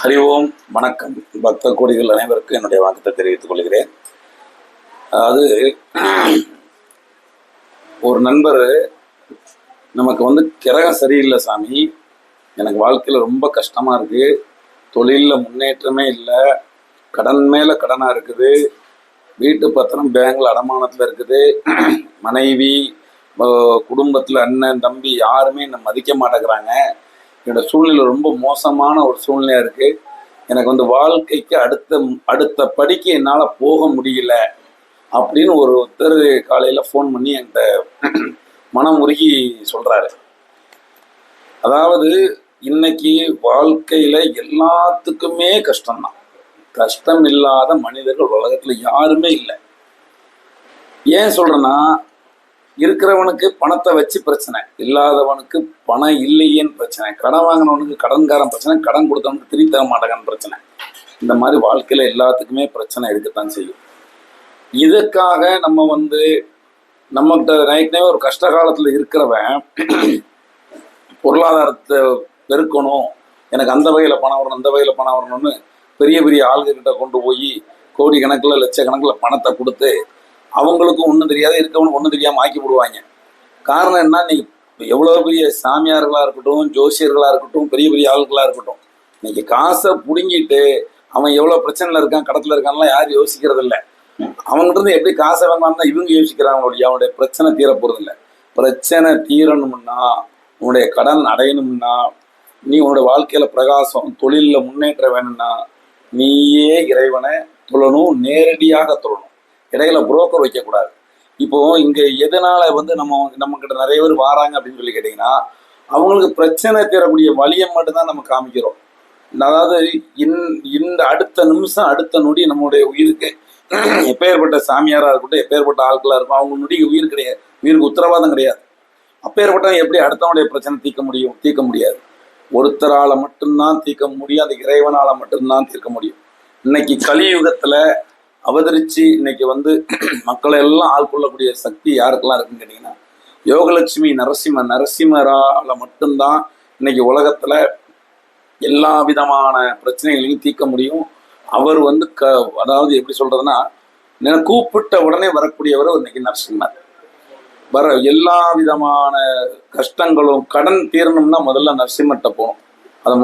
ஹரி ஓம் வணக்கம். பக்த கோடிகள் அனைவருக்கும் என்னுடைய வணக்கத்தை தெரிவித்துக் கொள்கிறேன். அதாவது ஒரு நண்பர் நமக்கு வந்து கிரகம் சரியில்லை சாமி. எனக்கு வாழ்க்கையில் ரொம்ப கஷ்டமாக இருக்குது தொழிலில் முன்னேற்றமே இல்லை. கடன் மேலே கடனாக இருக்குது. வீட்டு பத்திரம் பேங்கில் அடமானத்தில் இருக்குது. மனைவி குடும்பத்தில் அண்ணன் தம்பி யாருமே என்னை மதிக்க மாட்டேங்கிறாங்க. என்னோட சூழ்நிலை ரொம்ப மோசமான ஒரு சூழ்நிலையா இருக்கு. எனக்கு வந்து வாழ்க்கைக்கு அடுத்த அடுத்த படிக்கு என்னால் போக முடியல அப்படின்னு ஒருத்தர் காலையில் ஃபோன் பண்ணி என்கிட்ட மனம் உருகி சொல்கிறாரு அதாவது இன்னைக்கு வாழ்க்கையில் எல்லாத்துக்குமே கஷ்டம்தான். கஷ்டம் இல்லாத மனிதர்கள் உலகத்தில் யாருமே இல்லை. ஏன் சொல்கிறேன்னா இருக்கிறவனுக்கு பணத்தை வச்சு பிரச்சனை இல்லாதவனுக்கு பணம் இல்லையேன்னு பிரச்சனை கடன் வாங்கினவனுக்கு கடன்காரன் பிரச்சனை கடன் கொடுத்தவனுக்கு திருப்பி தர மாட்டேங்கன்னு பிரச்சனை. இந்த மாதிரி வாழ்க்கையில் எல்லாத்துக்குமே பிரச்சனை இருக்கத்தான் செய்யும். இதுக்காக நம்ம வந்து நம்மகிட்ட நைட்னே ஒரு கஷ்ட காலத்தில் இருக்கிறவன் பொருளாதாரத்தை பெருக்கணும் எனக்கு அந்த வகையில் பணம் வரணும் அந்த வகையில் பணம் வரணும்னு பெரிய பெரிய ஆளுகிட்ட கொண்டு போய் கோடி கணக்கில் லட்சக்கணக்கில் பணத்தை கொடுத்து அவங்களுக்கும் ஒன்றும் தெரியாது இருக்கவனுக்கு ஒன்றும் தெரியாமல் ஆக்கி விடுவாங்க காரணம் என்ன? இன்னைக்கு எவ்வளோ பெரிய சாமியார்களாக இருக்கட்டும் ஜோசியர்களாக இருக்கட்டும் பெரிய பெரிய ஆளுகளாக இருக்கட்டும் இன்னைக்கு காசை பிடுங்கிட்டு அவன் எவ்வளோ பிரச்சனையில் இருக்கான் கடத்தில் இருக்கான்லாம் யாரும் யோசிக்கிறது இல்லை அவங்ககிட்ட இருந்து எப்படி காசை வாங்கலாம் தான் இவங்க யோசிக்கிறாங்களுடைய அவனுடைய பிரச்சனை தீர பிரச்சனை தீரணும்னா உன்னுடைய கடன் அடையணும்னா நீ உன்னோட வாழ்க்கையில் பிரகாசம் தொழிலில் முன்னேற்றம் வேணும்னா நீயே இறைவனை தொழணும் நேரடியாக தொழணும் இடையில புரோக்கர் வைக்கக்கூடாது. இப்போ இங்க எதனால வந்து நம்ம நம்ம கிட்ட நிறைய பேர் வாராங்க அப்படின்னு சொல்லி கேட்டீங்கன்னா அவங்களுக்கு பிரச்சனை தரக்கூடிய வழியை மட்டும்தான் நம்ம காமிக்கிறோம். அதாவது இன் இந்த அடுத்த நிமிஷம் அடுத்த நொடி நம்மளுடைய உயிருக்கு. எப்பேற்பட்ட சாமியாரா இருக்கட்டும் எப்பேற்பட்ட ஆட்களாக இருக்கும் அவங்க நொடிக்கு உயிர் கிடையாது. உயிருக்கு உத்தரவாதம் கிடையாது. அப்பேற்பட்டவன் எப்படி அடுத்தவனுடைய பிரச்சனை தீர்க்க முடியும்? தீர்க்க முடியாது. ஒருத்தரால் மட்டும்தான் தீர்க்க முடியும். அது இறைவனால மட்டும்தான் தீர்க்க முடியும். இன்னைக்கு கலியுகத்தில் அவதரிச்சு இன்னைக்கு வந்து மக்களை எல்லாம் ஆள்கொள்ளக்கூடிய சக்தி யாருக்கெல்லாம் இருக்குன்னு கேட்டீங்கன்னா யோகலட்சுமி நரசிம்ம நரசிம்மரால மட்டும்தான் இன்னைக்கு உலகத்துல எல்லா விதமான பிரச்சனைகளையும் தீர்க்க முடியும். அவர் வந்து க அதாவது எப்படி சொல்றதுன்னா கூப்பிட்ட உடனே வரக்கூடியவர் இன்னைக்கு நரசிம்மர். வர எல்லா விதமான கஷ்டங்களும் கடன் தீரணும்னா முதல்ல நரசிம்மர்கிட்ட போகணும்.